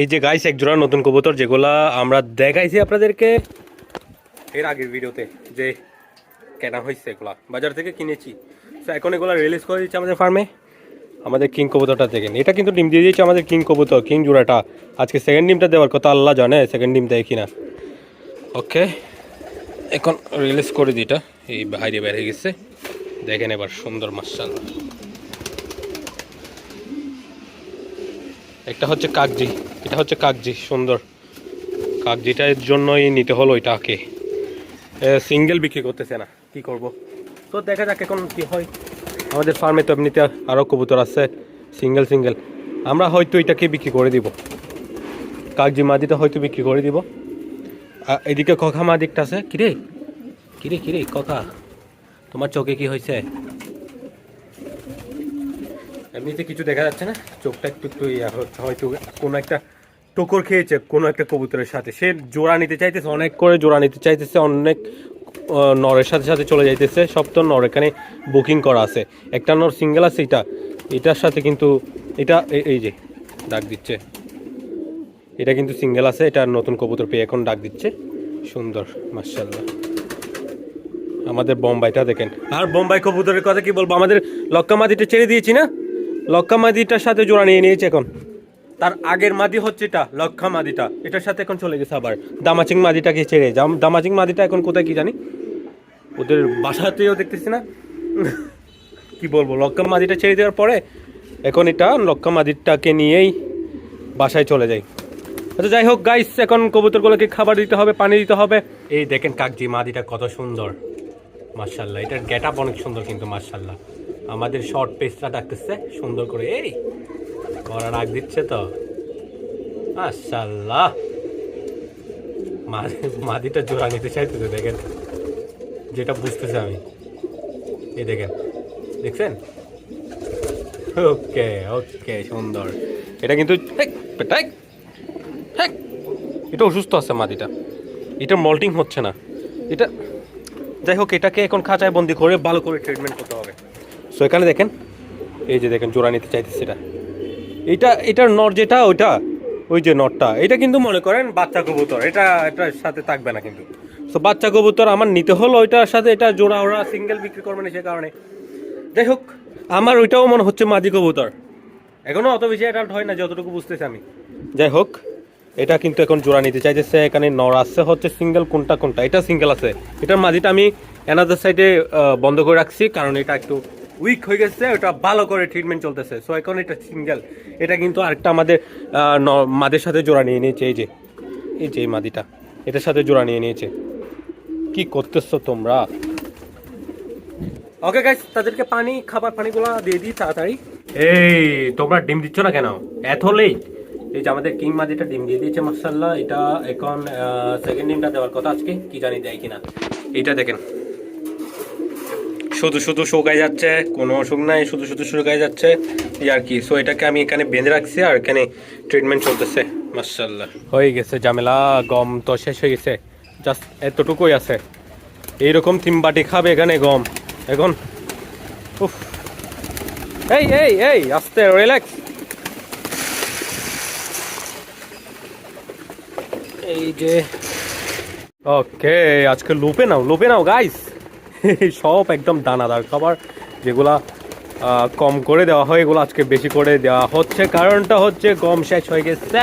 এই যে গাইস এক জোড়া নতুন কবুতর যেগুলা আমরা দেখাইছি আপনাদেরকে এর আগের ভিডিওতে যে কেনা হয়েছে এগুলা, বাজার থেকে কিনেছি। তো এখন এগুলা রিলিজ করে দিচ্ছে আমাদের ফার্মে আমাদের কিং কবুতরটা দেখেন, এটা কিন্তু ডিম দিয়ে দিয়েছে আমাদের কিং কবুতর কিং জোড়াটা। আজকে সেকেন্ড ডিমটা দেওয়ার কথা আল্লাহ জানে সেকেন্ড ডিম দেয় কিনা। ওকে এখন রিলিজ করে দিই এটা। এই বাইরে হয়ে গেছে। দেখেন এবার সুন্দর মাসাল একটা হচ্ছে কাগজি এটা হচ্ছে কাগজি সুন্দর। কাগজিটার জন্যই নিতে হলো এটাকে সিঙ্গেল বিক্রি করতেছে না, কি করব? তো দেখা যাক এখন কি হয়। আমাদের ফার্মে তো এমনিতে আরও কবুতর আছে, সিঙ্গেল সিঙ্গেল। আমরা হয়তো এটাকে বিক্রি করে দিব। কাগজি মাদিটা হয়তো বিক্রি করে দিব। এদিকে কখা মাদিকটা আছে? কিরে? কিরে কিরে, কখা? তোমার চোখে কি হয়েছে এমনিতে কিছু দেখা যাচ্ছে না। চোখটা একটু একটু ইয়া হচ্ছে হয়তো কোনো একটা টোকর খেয়েছে, কোনো একটা কবুতরের সাথে। সে জোড়া নিতে চাইতেছে, অনেক করে জোড়া নিতে চাইতেছে, অনেক নরের সাথে সাথে চলে যাইতেছে। সব তো নর এখানে বুকিং করা আছে। একটা নর সিঙ্গেল আছে, এটা, এটার সাথে কিন্তু, এটা এই- যে, ডাক দিচ্ছে। এটা কিন্তু সিঙ্গেল আছে, এটা নতুন কবুতর পেয়ে এখন ডাক দিচ্ছে। সুন্দর মার্শাল্লাহ আমাদের বোম্বাইটা দেখেন। আর বোম্বাই কবুতরের কথা কি বলব? আমাদের লক্কা মাদিটা ছেড়ে দিয়েছি না? লক্কা মাদিটার সাথে জোড়া নিয়ে নিয়েছে এখন। তার আগের মাদি হচ্ছে এটা লক্ষা মাদিটা এটার সাথে এখন চলে গেছে আবার দামাচিং মাদিটাকে ছেড়ে। দামাচিং মাদিটা এখন কোথায় কি জানি? ওদের বাসাতেও দেখতেছি না। কি বলব লক্কা মাদিটা ছেড়ে দেওয়ার পরে এখন এটা লক্কা মাদিটাকে নিয়েই বাসায় চলে যায়। আচ্ছা যাই হোক গাইস এখন কবুতরগুলোকে খাবার দিতে হবে, পানি দিতে হবে। এই দেখেন কাকজি, মাদিটা কত সুন্দর। মার্শাল্লাহ এটার গেট আপ অনেক সুন্দর কিন্তু মার্শাল্লাহ আমাদের শর্ট পেসটা ডাকতেছে, সুন্দর করে। এই ওরা ডাক দিচ্ছে তো। মার্শাল্লাহ মাদি- মাদিটা জোড়া নিতে চাইতেছে, দেখেন। যেটা বুঝতেছে আমি। এই দেখেন, দেখছেন? ওকে ওকে, সুন্দর। এটা কিন্তু এটা অসুস্থ আছে মাদিটা। এটা মল্টিং হচ্ছে না। এটা, যাই হোক, এটাকে এখন খাঁচায় বন্দি করে ভালো করে ট্রিটমেন্ট করতে হবে। সো এখানে দেখেন, এই যে দেখেন, জোড়া নিতে চাইতেছে এটা। এটা, এটার নর যেটা, ওইটা, ওই যে নটটা এটা কিন্তু মনে করেন বাচ্চা কবুতর, এটা, এটার সাথে থাকবে না কিন্তু। সো বাচ্চা কবুতর আমার নিতে হলো, ওইটার সাথে এটা জোড়া, ওরা সিঙ্গেল বিক্রি করবে না সে কারণে। যাই হোক, আমার ওইটাও মনে হচ্ছে মাদি কবুতর। এখনও অত বেশি অ্যাডাল্ট হয় না, যতটুকু বুঝতেছি আমি। যাই হোক, এটা কিন্তু এখন জোড়া নিতে চাইতেছে, এখানে নর আসছে হচ্ছে সিঙ্গেল কোনটা কোনটা? এটা সিঙ্গেল আছে। এটার মাঝিটা আমি অ্যানাদার সাইডে বন্ধ করে রাখছি, কারণ এটা একটু উইক হয়ে গেছে ওটা ভালো করে ট্রিটমেন্ট চলতেছে। সো এখন এটা সিঙ্গেল এটা কিন্তু আরেকটা আমাদের মাদের সাথে জোড়া নিয়ে নিয়েছে এই যে এই যে এই মাদিটা। এটার সাথে জোড়া নিয়ে নিয়েছে। কি করতেছো তোমরা? ওকে গাইস তাদেরকে পানি খাবার পানিগুলো দিয়ে দিই তাড়াতাড়ি। এই তোমরা ডিম দিচ্ছ না কেন? এত লেট এই যে আমাদের কিং মাদিটা ডিম দিয়ে দিয়েছে মার্শাল্লাহ এটা এখন সেকেন্ড ডিমটা দেওয়ার কথা আজকে। কি জানি দেয় কিনা। এইটা দেখেন। শুধু শুধু শুকাই যাচ্ছে, কোনো অসুখ নাই, শুধু শুধু শুকাই যাচ্ছে। আর কি? সো এটাকে আমি এখানে বেঁধে রাখছি আর এখানে ট্রিটমেন্ট চলতেছে। মার্শাল্লাহ হয়ে গেছে, ঝামেলা, গম তো শেষ হয়ে গেছে। জাস্ট এতটুকুই আছে। এইরকম তিন বাটি খাবে এখানে গম। এখন, উফ। এই এই এই, আস্তে রিল্যাক্স এই যে ওকে আজকে লোপে নাও লোপে নাও গাইস সব একদম দানাদার খাবার যেগুলা কম করে দেওয়া হয়, এগুলো আজকে বেশি করে দেওয়া হচ্ছে। কারণটা হচ্ছে গম শেষ হয়ে গেছে।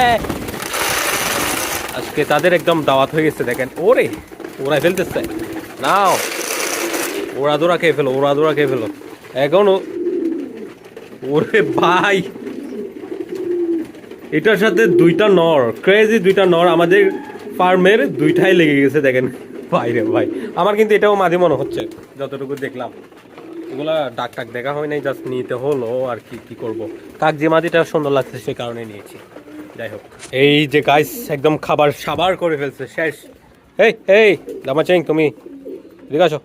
আজকে তাদের একদম দাওয়াত হয়ে গেছে, দেখেন। ওরে ওরা ফেলতেছে। নাও ওরা দোরা খেয়ে ফেলো ওরা দোরা খেয়ে ফেলো। এখনও, ওরে ভাই! এটার সাথে দুইটা নর ক্রেজি দুইটা নর আমাদের ফার্মের দুইটাই লেগে গেছে, দেখেন। ভাই রে ভাই। আমার কিন্তু এটাও মাঝে মনে হচ্ছে, যতটুকু দেখলাম। এগুলা ডাক টাক দেখা হয় নাই জাস্ট নিতে হলো আর কি কি করব। কাক যে মাদিটা সুন্দর লাগছে সে কারণে নিয়েছি। যাই হোক। এই যে গাইস একদম খাবার সাবার করে ফেলছে, শেষ। এই এই, দামা চেং তুমি এদিকে আসো।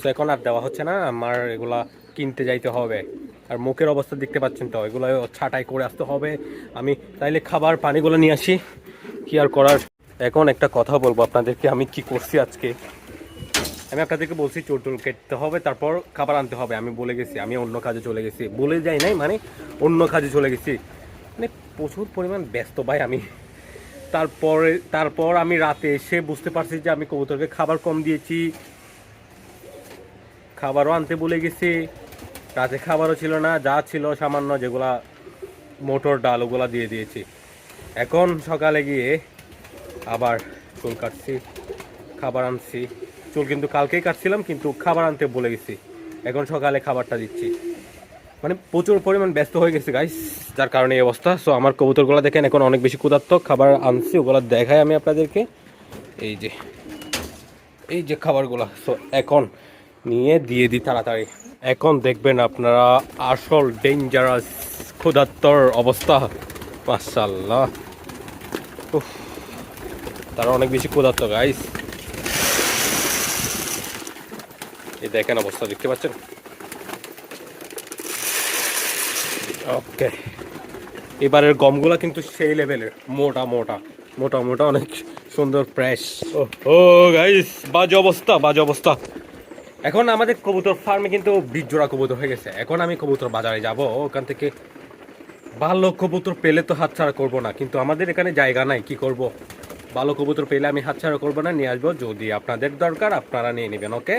তো এখন আর দেওয়া হচ্ছে না, আমার এগুলা কিনতে যাইতে হবে। আর মুখের অবস্থা দেখতে পাচ্ছেন তো এগুলো ছাটাই করে আসতে হবে। আমি তাইলে খাবার পানিগুলো নিয়ে আসি, কি আর করার? এখন একটা কথা বলব আপনাদেরকে, আমি কি করছি আজকে? আমি আপনাদেরকে বলছি, চোর টোল কেটতে হবে, তারপর খাবার আনতে হবে। আমি বলে গেছি, আমি অন্য কাজে চলে গেছি। বলে যাই নাই মানে অন্য কাজে চলে গেছি। মানে প্রচুর পরিমাণ ব্যস্ত ভাই আমি। তারপরে, তারপর আমি রাতে এসে বুঝতে পারছি যে আমি কবুতরকে খাবার কম দিয়েছি। খাবারও আনতে বলে গেছি। রাতে খাবারও ছিল না, যা ছিল সামান্য যেগুলা মোটর ডাল, ওগুলা দিয়ে দিয়েছি। এখন সকালে গিয়ে আবার চুল কাটছি, খাবার আনছি। চুল কিন্তু কালকেই কাটছিলাম, কিন্তু খাবার আনতে বলে গেছি। এখন সকালে খাবারটা দিচ্ছি। মানে প্রচুর পরিমাণ ব্যস্ত হয়ে গেছে গাইস যার কারণে এই অবস্থা। সো আমার কবুতরগুলো দেখেন, এখন অনেক বেশি ক্ষুধার্ত খাবার আনছি, ওগুলো দেখাই আমি আপনাদেরকে। এই যে এই যে খাবারগুলো। সো এখন নিয়ে দিয়ে দিই তাড়াতাড়ি। এখন দেখবেন আপনারা আসল ডেঞ্জারাস ক্ষুধার্তর অবস্থা। মাসাল্লাহ তারা অনেক বেশি ক্ষুধার্ত গাইস এই দেখেন অবস্থা, দেখতে পাচ্ছেন? ওকে এবারের গমগুলা কিন্তু সেই লেভেলের মোটা মোটা মোটা মোটা, অনেক সুন্দর ফ্রেশ ও গাইস বাজে অবস্থা বাজে অবস্থা। এখন আমাদের কবুতর ফার্মে কিন্তু বীজ জোড়া কবুতর হয়ে গেছে। এখন আমি কবুতর বাজারে যাব, ওখান থেকে ভালো কবুতর পেলে তো হাতছাড়া করব না, কিন্তু আমাদের এখানে জায়গা নাই, কি করব? ভালো কবুতর পেলে আমি হাতছাড়া করব না, নিয়ে আসব। যদি আপনাদের দরকার, আপনারা নিয়ে নেবেন, ওকে?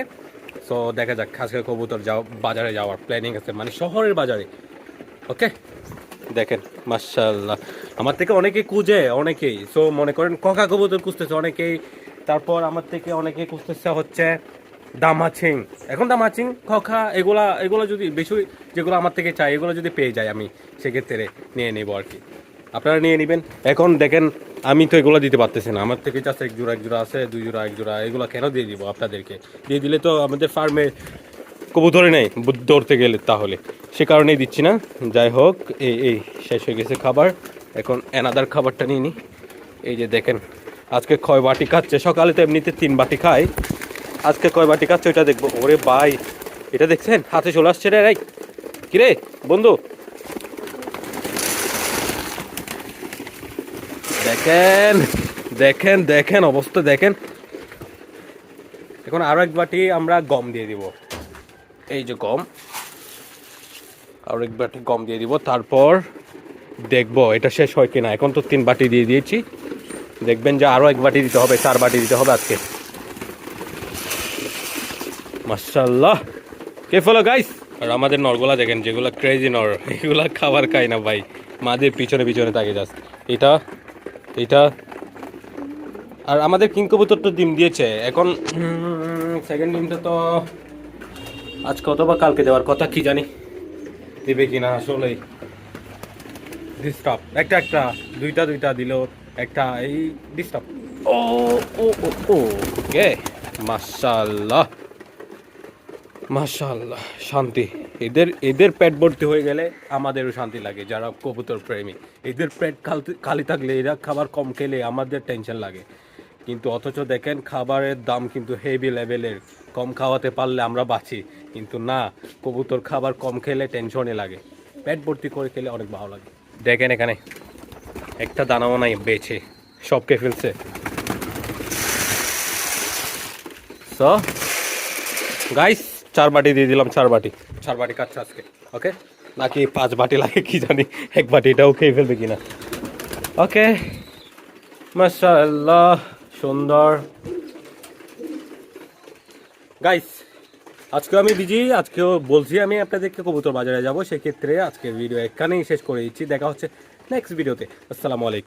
সো দেখা যাক আজকে কবুতর যাও, বাজারে যাওয়ার প্ল্যানিং আছে মানে শহরের বাজারে। ওকে? দেখেন মার্শাল্লাহ আমার থেকে অনেকেই খুঁজে, অনেকেই। সো মনে করেন, ককা কবুতর খুঁজতেছে অনেকেই। তারপর আমার থেকে অনেকেই খুঁজতেছে হচ্ছে দামাচিং। এখন দামাচিং খখা এগুলা, এগুলো যদি বেশি, যেগুলো আমার থেকে চাই, এগুলো যদি পেয়ে যাই আমি, সেক্ষেত্রে নিয়ে নেব আর কি। আপনারা নিয়ে নেবেন। এখন দেখেন, আমি তো এগুলো দিতে পারতেছি না। আমার থেকে জাস্ট এক জোড়া এক জোড়া আছে, দুই জোড়া, এক জোড়া, এগুলো কেন দিয়ে দিব আপনাদেরকে? দিয়ে দিলে তো আমাদের ফার্মে কবুতরে নেই ধরতে গেলে তাহলে। সে কারণেই দিচ্ছি না। যাই হোক, এই এই শেষ হয়ে গেছে খাবার। এখন এনাদার খাবারটা নিয়ে নিই এই যে দেখেন, আজকে কয় বাটি খাচ্ছে? সকালে তো এমনিতে তিন বাটি খাই আজকে কয় বাটি খাচ্ছে ওইটা দেখব। ওরে ভাই, এটা দেখছেন? হাতে চলে আসছে রে রাই কিরে, বন্ধু? দেখেন দেখেন দেখেন অবস্থা, দেখেন। এখন আরও এক বাটি আমরা গম দিয়ে দিব। এই যে গম। আরও এক বাটি গম দিয়ে দিব, তারপর দেখব এটা শেষ হয় কিনা। এখন তো তিন বাটি দিয়ে দিয়েছি। দেখবেন যে আরও এক বাটি দিতে হবে, চার বাটি দিতে হবে আজকে। মাশাল্লাহ কে ফলো গাইস আর আমাদের নরগুলা দেখেন, যেগুলো ক্রেজি নর, এগুলা খাবার খায় না ভাই। মাদের পিছনে পিছনে থাকে জাস্ট এটা এটা আর আমাদের কিং কবুতর তো ডিম দিয়েছে। এখন সেকেন্ড ডিমটা তো আজ কত বা কালকে দেওয়ার কথা, কি জানি দিবে কিনা আসলেই। ডিস্টার্ব একটা একটা, দুইটা দুইটা দিল একটা, এই ডিস্টার্ব ও ও ও ও, কে? মাশাল্লাহ মাশাল্লাহ শান্তি। এদের এদের পেট ভর্তি হয়ে গেলে আমাদেরও শান্তি লাগে যারা কবুতর প্রেমী। এদের পেট খালি থাকলে এরা খাবার কম খেলে আমাদের টেনশন লাগে। কিন্তু অথচ দেখেন খাবারের দাম কিন্তু হেভি লেভেলের কম খাওয়াতে পারলে আমরা বাঁচি। কিন্তু না, কবুতর খাবার কম খেলে টেনশনে লাগে। পেট ভর্তি করে খেলে অনেক ভালো লাগে। দেখেন এখানে, একটা দানাও নাই বেছে সব কে ফেলছে। গাইস চার বাটি দিয়ে দিলাম চার বাটি। চার বাটি কাটছে আজকে ওকে নাকি পাঁচ বাটি লাগে, কি জানি, এক বাটি, এটাও খেয়ে ফেলবে কিনা? ওকে মাশাআল্লাহ, সুন্দর। গাইস আজকে আমি বিজি আজকেও বলছি আমি আপনাদেরকে কবুতর বাজারে যাব, সেক্ষেত্রে আজকের ভিডিও এখানেই শেষ করে দিচ্ছি। দেখা হচ্ছে নেক্সট ভিডিওতে আসসালামু আলাইকুম।